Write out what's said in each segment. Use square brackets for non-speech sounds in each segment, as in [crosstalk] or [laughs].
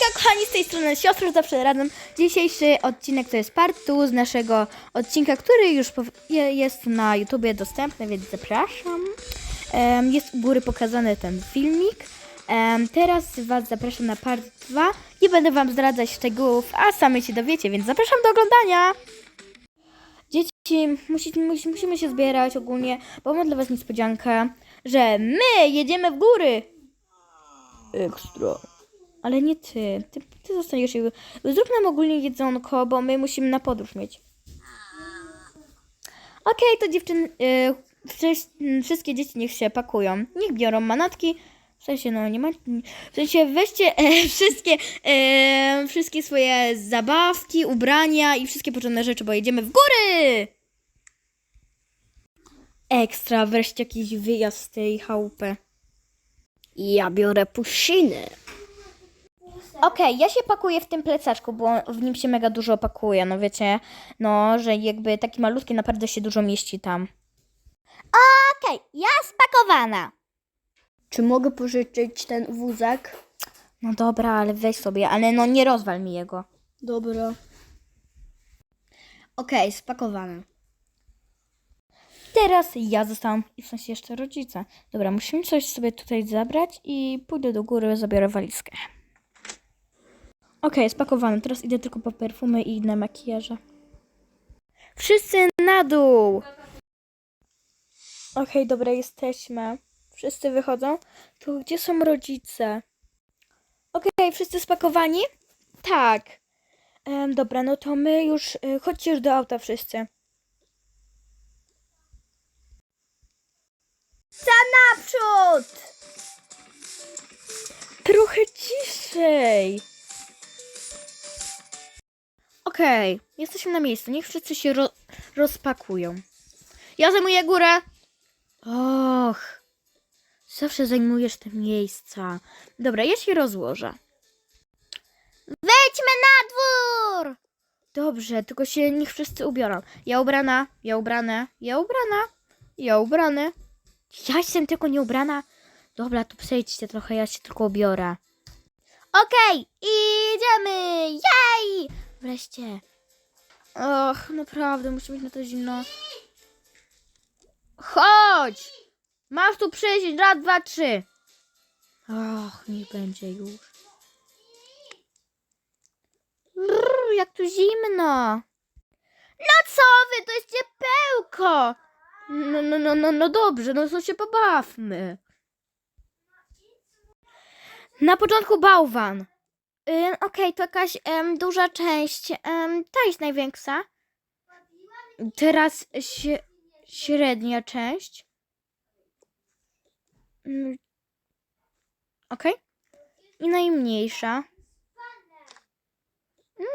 Hejka kochani, z tej strony siostry zawsze razem. Dzisiejszy odcinek to jest part 2 z naszego odcinka, który już jest na YouTubie dostępny, więc zapraszam. Em, jest u góry pokazany ten filmik. Em, teraz Was zapraszam na part 2. Nie będę Wam zdradzać szczegółów, a sami się dowiecie, więc zapraszam do oglądania. Dzieci, musi, musi, musimy się zbierać ogólnie, bo mam dla Was niespodziankę, że my jedziemy w góry. Ekstra. Ale nie ty. Ty, ty zostaniesz. i- Zrób nam ogólnie jedzonko, bo my musimy na podróż mieć. Okej, to dziewczyny. Y, m, wszystkie dzieci niech się pakują. Niech biorą manatki. W sensie, no nie ma. W sensie weźcie e, [laughs] wszystkie, e, wszystkie swoje zabawki, ubrania i wszystkie potrzebne rzeczy, bo jedziemy w góry! Ekstra, wreszcie jakiś wyjazd z tej chałupy. Ja biorę pusiny. Okej, ja się pakuję w tym plecaczku, bo w nim się mega dużo pakuje, no wiecie, no, że jakby taki malutki naprawdę się dużo mieści tam. Okej, ja spakowana. Czy mogę pożyczyć ten wózek? No dobra, ale weź sobie, ale no nie rozwal mi jego. Dobra. Okej, spakowane. Teraz ja zostałam, i w sensie jeszcze rodzice. Dobra, musimy coś sobie tutaj zabrać i pójdę do góry, zabiorę walizkę. Okej, spakowane. Teraz idę tylko po perfumy i inne makijaże. Wszyscy na dół! Okej, dobra, jesteśmy. Wszyscy wychodzą. To gdzie są rodzice? Okej, wszyscy spakowani? Tak. Em, dobra, no to my już, y, chodźcie już do auta wszyscy. Naprzód! Trochę ciszej. Okej, jesteśmy na miejscu. Niech wszyscy się ro- rozpakują. Ja zajmuję górę. Och, zawsze zajmujesz te miejsca. Dobra, ja się rozłożę. Wejdźmy na dwór! Dobrze, tylko się niech wszyscy ubiorą. Ja ubrana, ja ubrane, ja ubrana, ja ubrany. Ja jestem tylko nie ubrana. Dobra, to przejdźcie trochę, ja się tylko ubiorę. Okej, idziemy! Wreszcie. Och, naprawdę, musi być na to zimno. Chodź! Masz tu przyjść, raz, dwa, trzy. Och, niech będzie już. Brrr, jak tu zimno. No co wy, to jest ciepełko. No, no, no, no, no dobrze, no to się pobawmy. Na początku bałwan. Ym, Okej, to jakaś duża część. Ta jest największa. Teraz średnia część. Mm, Okej. I najmniejsza.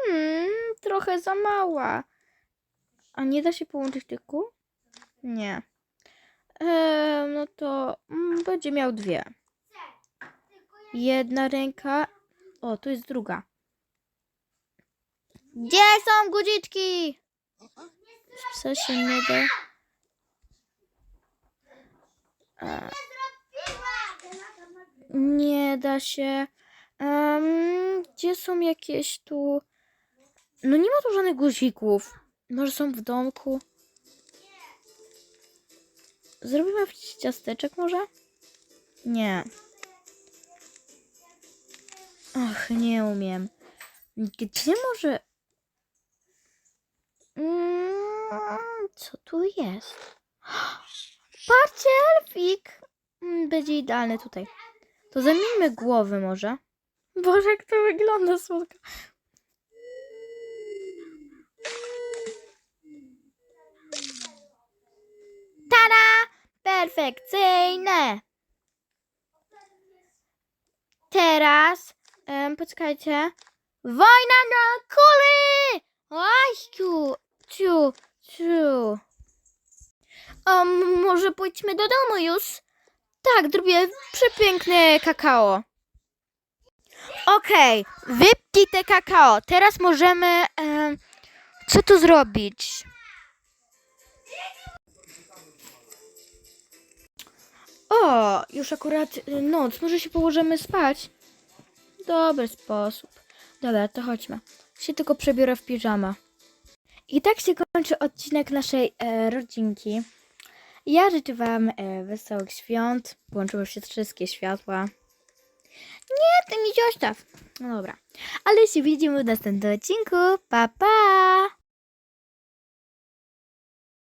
Mm, trochę za mała. A nie da się połączyć tych kół? Nie. No to mm, będzie miał dwie. Jedna ręka. O, tu jest druga. Gdzie są guziczki? Co się nie da? Nie da się. Em, gdzie są jakieś tu. No nie ma tu żadnych guzików. Może są w domku. Zrobimy ciasteczek może? Nie. Och, nie umiem. Gdzie może... Mm, co tu jest? Patrzcie, elfik! Mm, Będzie idealny tutaj. To zamieńmy głowy może. Boże, jak to wygląda słodko. Tada! Perfekcyjne! Teraz, um, poczekajcie. Wojna na kuli! Oj, ciu, ciu. Um, może pójdźmy do domu już? Tak, zrobię przepiękne kakao. Okej, wypij te kakao. Teraz możemy... em, co tu zrobić? O, już akurat y, noc. Może się położymy spać? Dobry sposób. Dobra, to chodźmy. Się tylko przebiorę w piżamę. I tak się kończy odcinek naszej e, rodzinki. Ja życzę Wam e, wesołych świąt. Włączyły się wszystkie światła. Nie, ty mi zostaw. No dobra. Ale się widzimy w następnym odcinku. Pa, pa!